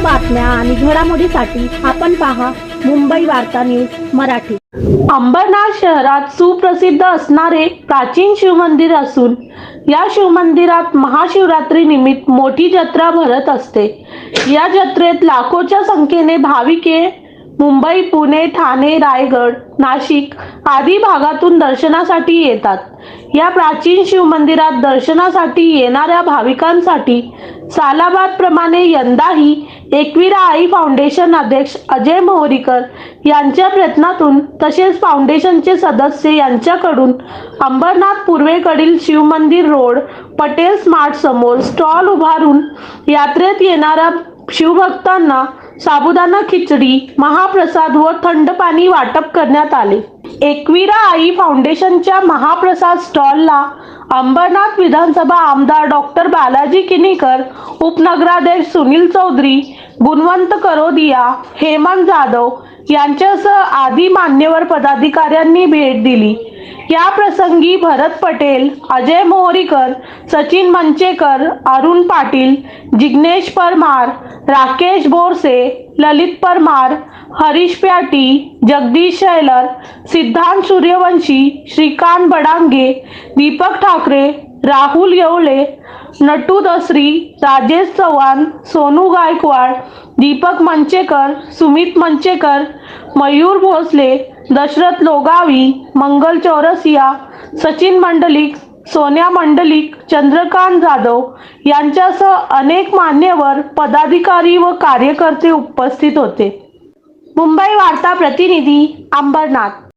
बातम्या आणि घडामोडीसाठी आपण पहा मुंबई वार्ता न्यूज मराठी. अंबरनाथ शहरात सुप्रसिद्ध असणारे प्राचीन शिवमंदिर असून या शिवमंदिरात महाशिवरात्री निमित्त मोठी जत्रा भरत असते. या जत्रेत लाखोच्या संख्येने भाविके मुंबई पुणे ठाणे रायगड नाशिक आदी भागातून दर्शनासाठी येतात. या प्राचीन शिवमंदिरात दर्शनासाठी येणाऱ्या भाविकांसाठी सालाबाद प्रमाणे यंदाही एकविरा आई फाउंडेशन अध्यक्ष अजय मोहरीकर यांच्या प्रयत्नातून तसेच फाउंडेशनचे सदस्य यांच्याकडून अंबरनाथ पूर्वेकडील शिवमंदिर रोड पटेल स्मार्ट समोर स्टॉल उभारून यात्रेत येणाऱ्या शिवभक्तांना साबुदाणा खिचडी महाप्रसाद व थंड पाणी वाटप करण्यात आले. एकविरा आई फाउंडेशनच्या महाप्रसाद स्टॉलला अंबरनाथ विधानसभा आमदार डॉक्टर बालाजी किनीकर उपनगराध्यक्ष सुनील चौधरी गुणवंत करोदिया हेमंत जाधव यांच्यासह आदी मान्यवर पदाधिकाऱ्यांनी भेट दिली. या प्रसंगी भरत पटेल अजय मोहरीकर सचिन मंचेकर अरुण पाटील जिग्नेश परमार राकेश बोरसे ललित परमार हरीश प्याटी जगदीश शैलर सिद्धांत सूर्यवंशी श्रीकांत बडांगे दीपक ठाकरे राहुल येवले नटू दसरी राजेश चव्हाण सोनू गायकवाड दीपक मंचेकर सुमित मंचेकर मयूर भोसले दशरथ लोगावी मंगल चौरसिया सचिन मंडलिक सोन्या मंडलिक चंद्रकांत जाधव यांच्यासह अनेक मान्यवर पदाधिकारी व कार्यकर्ते उपस्थित होते. मुंबई वार्ता प्रतिनिधी अंबरनाथ.